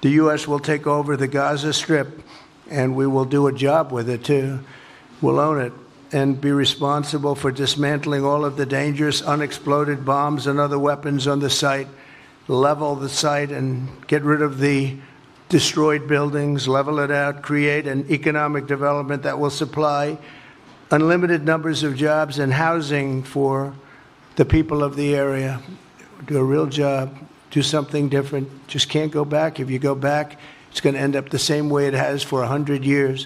The U.S. will take over the Gaza Strip, and we will do a job with it too. We'll own it and be responsible for dismantling all of the dangerous unexploded bombs and other weapons on the site, level the site, and get rid of the destroyed buildings, level it out, create an economic development that will supply unlimited numbers of jobs and housing for the people of the area. Do a real job, do something different. Just can't go back. If you go back, it's going to end up the same way it has for 100 years.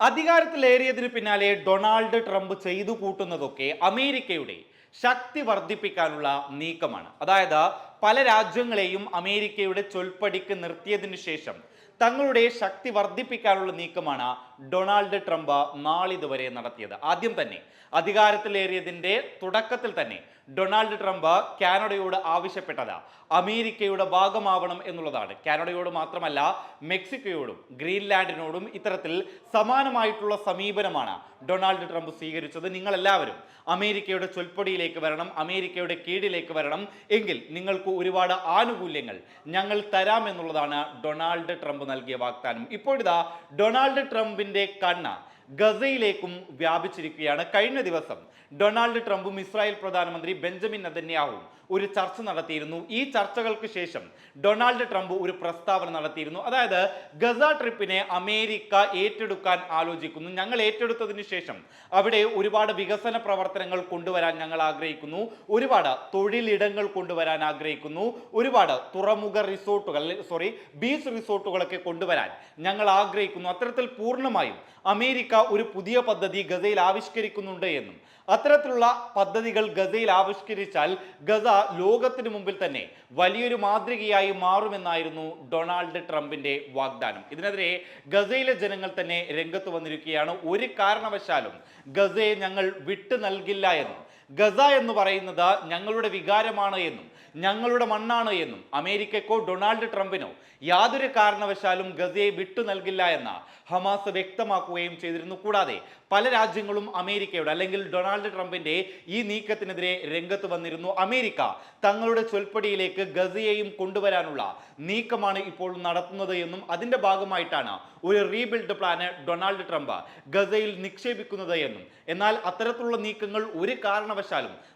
അധികാരത്തിലേറിയതിന് പിന്നാലെ Donald Trump ചെയ്തു കൂട്ടുന്നതൊക്കെ അമേരിക്കയുടെ ശക്തി വർദ്ധിപ്പിക്കാനുള്ള നീക്കമാണ് അതായത് പല രാജ്യങ്ങളെയും അമേരിക്കയുടെ ചൊൽപ്പടിക്ക് നിർത്തിയതിനു ശേഷം തങ്ങളുടെ ശക്തി വർദ്ധിപ്പിക്കാനുള്ള നീക്കമാണ് ഡൊണാൾഡ് ട്രംപ് നാളിതുവരെ നടത്തിയത്. ആദ്യം തന്നെ അധികാരത്തിലേറിയതിന്റെ തുടക്കത്തിൽ തന്നെ ഡൊണാൾഡ് ട്രംപ് കാനഡയോട് ആവശ്യപ്പെട്ടത്. അമേരിക്കയുടെ ഭാഗമാവണം എന്നുള്ളതാണ്. കാനഡയോട് മാത്രമല്ല മെക്സിക്കോയോടും ഗ്രീൻലാൻഡിനോടും ഇത്തരത്തിൽ സമാനമായിട്ടുള്ള സമീപനമാണ് ഡൊണാൾഡ് ട്രംപ് സ്വീകരിച്ചത്. നിങ്ങളെല്ലാവരും അമേരിക്കയുടെ ചൊൽപ്പൊടിയിലേക്ക് വരണം അമേരിക്കയുടെ കീഴിലേക്ക് വരണം. എങ്കിൽ നിങ്ങൾക്ക് ഒരുപാട് ആനുകൂല്യങ്ങൾ ഞങ്ങൾ തരാം എന്നുള്ളതാണ് ഡൊണാൾഡ് ട്രംപ് നൽകിയ വാഗ്ദാനം. ഇപ്പോഴിതാ ഡൊണാൾഡ് ട്രംപിന്റെ കണ്ണ് ഗസയിലേക്കും വ്യാപിച്ചിരിക്കുകയാണ്. കഴിഞ്ഞ ദിവസം ഡൊണാൾഡ് ട്രംപും ഇസ്രായേൽ പ്രധാനമന്ത്രി ബെഞ്ചമിൻ നെതന്യാഹുവും ഒരു ചർച്ച നടത്തിയിരുന്നു. ഈ ചർച്ചകൾക്ക് ശേഷം ഡൊണാൾഡ് ട്രംപ് ഒരു പ്രസ്താവന നടത്തിയിരുന്നു. അതായത് ഗസ ട്രിപ്പിനെ അമേരിക്ക ഏറ്റെടുക്കാൻ ആലോചിക്കുന്നു. ഞങ്ങൾ ഏറ്റെടുത്തതിന് ശേഷം അവിടെ ഒരുപാട് വികസന പ്രവർത്തനങ്ങൾ കൊണ്ടുവരാൻ ഞങ്ങൾ ആഗ്രഹിക്കുന്നു. ഒരുപാട് തൊഴിലിടങ്ങൾ കൊണ്ടുവരാൻ ആഗ്രഹിക്കുന്നു. ഒരുപാട് തുറമുഖ റിസോർട്ടുകൾ സോറി ബീച്ച് റിസോർട്ടുകളൊക്കെ കൊണ്ടുവരാൻ ഞങ്ങൾ ആഗ്രഹിക്കുന്നു. അത്തരത്തിൽ പൂർണമായും അമേരിക്ക ഒരു പുതിയ പദ്ധതി ഗസയിൽ ആവിഷ്കരിക്കുന്നുണ്ട് എന്നും അത്തരത്തിലുള്ള പദ്ധതികൾ ഗസയിൽ ആവിഷ്കരിച്ചാൽ ഗസ ലോകത്തിന് മുമ്പിൽ തന്നെ വലിയൊരു മാതൃകയായി മാറുമെന്നായിരുന്നു ഡൊണാൾഡ് ട്രംപിന്റെ വാഗ്ദാനം. ഇതിനെതിരെ ഗസയിലെ ജനങ്ങൾ തന്നെ രംഗത്ത് വന്നിരിക്കുകയാണ്. ഒരു കാരണവശാലും ഗസയെ ഞങ്ങൾ വിട്ടു നൽകില്ല എന്നും ഗസ എന്ന് പറയുന്നത് ഞങ്ങളുടെ വികാരമാണ് എന്നും ഞങ്ങളുടെ മണ്ണാണ് എന്നും അമേരിക്കക്കോ ഡൊണാൾഡ് ട്രംപിനോ യാതൊരു കാരണവശാലും ഗസയെ വിട്ടു നൽകില്ല എന്ന ഹമാസ് വ്യക്തമാക്കുകയും ചെയ്തിരുന്നു. കൂടാതെ പല രാജ്യങ്ങളും അമേരിക്കയുടെ അല്ലെങ്കിൽ ഡൊണാൾഡ് ട്രംപിന്റെ ഈ നീക്കത്തിനെതിരെ രംഗത്ത് വന്നിരുന്നു. അമേരിക്ക തങ്ങളുടെ ചൊൽപ്പടിയിലേക്ക് ഗസയെയും കൊണ്ടുവരാനുള്ള നീക്കമാണ് ഇപ്പോൾ നടത്തുന്നത് എന്നും അതിന്റെ ഭാഗമായിട്ടാണ് ഒരു റീബിൽഡ് പ്ലാന് ഡൊണാൾഡ് ട്രംപ് ഗസയിൽ നിക്ഷേപിക്കുന്നത് എന്നും. എന്നാൽ അത്തരത്തിലുള്ള നീക്കങ്ങൾ ഒരു കാരണവശാലും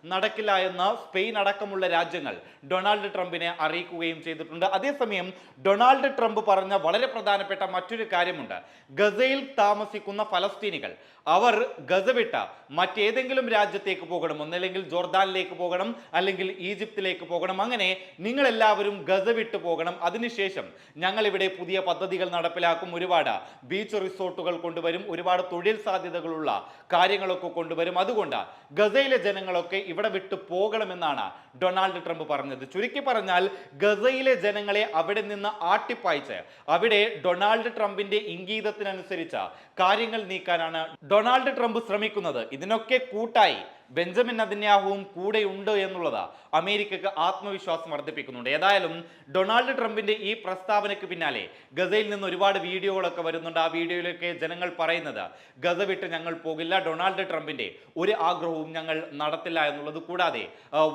നടക്കില്ല എന്ന് സ്പെയിൻ അടക്കമുള്ള രാജ്യങ്ങൾ ഡൊണാൾഡ് ട്രംപിനെ അറിയിക്കുകയും ചെയ്തിട്ടുണ്ട്. അതേസമയം ഡൊണാൾഡ് ട്രംപ് പറഞ്ഞ വളരെ പ്രധാനപ്പെട്ട മറ്റൊരു കാര്യമുണ്ട്. ഗസയിൽ താമസിക്കുന്ന ഫലസ്തീനികൾ അവർ ഗസ വിട്ട മറ്റേതെങ്കിലും രാജ്യത്തേക്ക് പോകണം. ഒന്നല്ലെങ്കിൽ ജോർദാനിലേക്ക് പോകണം അല്ലെങ്കിൽ ഈജിപ്തിലേക്ക് പോകണം. അങ്ങനെ നിങ്ങൾ എല്ലാവരും ഗസ വിട്ടു പോകണം. അതിനുശേഷം ഞങ്ങൾ ഇവിടെ പുതിയ പദ്ധതികൾ നടപ്പിലാക്കും. ഒരുപാട് ബീച്ച് റിസോർട്ടുകൾ കൊണ്ടുവരും. ഒരുപാട് തൊഴിൽ സാധ്യതകളുള്ള കാര്യങ്ങളൊക്കെ കൊണ്ടുവരും. അതുകൊണ്ട് ഗസയിലെ ജനങ്ങളൊക്കെ ഇവിടെ വിട്ടു പോകണമെന്നാണ് ഡൊണാൾഡ് ട്രംപ് പറഞ്ഞത്. ചുരുക്കി പറഞ്ഞാൽ ഗസയിലെ ജനങ്ങളെ അവിടെ നിന്ന് ആട്ടിപ്പായിച്ച് അവിടെ ഡൊണാൾഡ് ട്രംപിന്റെ ഇംഗീതത്തിനനുസരിച്ച് കാര്യങ്ങൾ നീക്കാനാണ് ഡൊണാൾഡ് ട്രംപ് ശ്രമിക്കുന്നത്. ഇതിനൊക്കെ കൂട്ടായി ബെഞ്ചമിൻ നദിന്യാഹുവും കൂടെയുണ്ട് എന്നുള്ളത് അമേരിക്കക്ക് ആത്മവിശ്വാസം വർദ്ധിപ്പിക്കുന്നുണ്ട്. ഏതായാലും ഡൊണാൾഡ് ട്രംപിന്റെ ഈ പ്രസ്താവനയ്ക്ക് പിന്നാലെ ഗസയിൽ നിന്ന് ഒരുപാട് വീഡിയോകളൊക്കെ വരുന്നുണ്ട്. ആ വീഡിയോയിലൊക്കെ ജനങ്ങൾ പറയുന്നത് ഗസ വിട്ട് ഞങ്ങൾ പോകില്ല ഡൊണാൾഡ് ട്രംപിന്റെ ഒരു ആഗ്രഹവും ഞങ്ങൾ നടത്തില്ല എന്നുള്ളത്. കൂടാതെ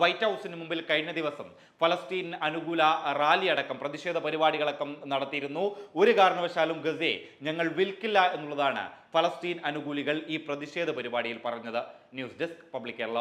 വൈറ്റ് ഹൗസിന് മുമ്പിൽ കഴിഞ്ഞ ദിവസം ഫലസ്തീൻ അനുകൂല റാലി അടക്കം പ്രതിഷേധ പരിപാടികളടക്കം നടത്തിയിരുന്നു. ഒരു കാരണവശാലും ഗസയെ ഞങ്ങൾ വിൽക്കില്ല എന്നുള്ളതാണ് ഫലസ്തീൻ അനുകൂലികൾ ഈ പ്രതിഷേധ പരിപാടിയിൽ പറഞ്ഞത്. News desk public Kerala.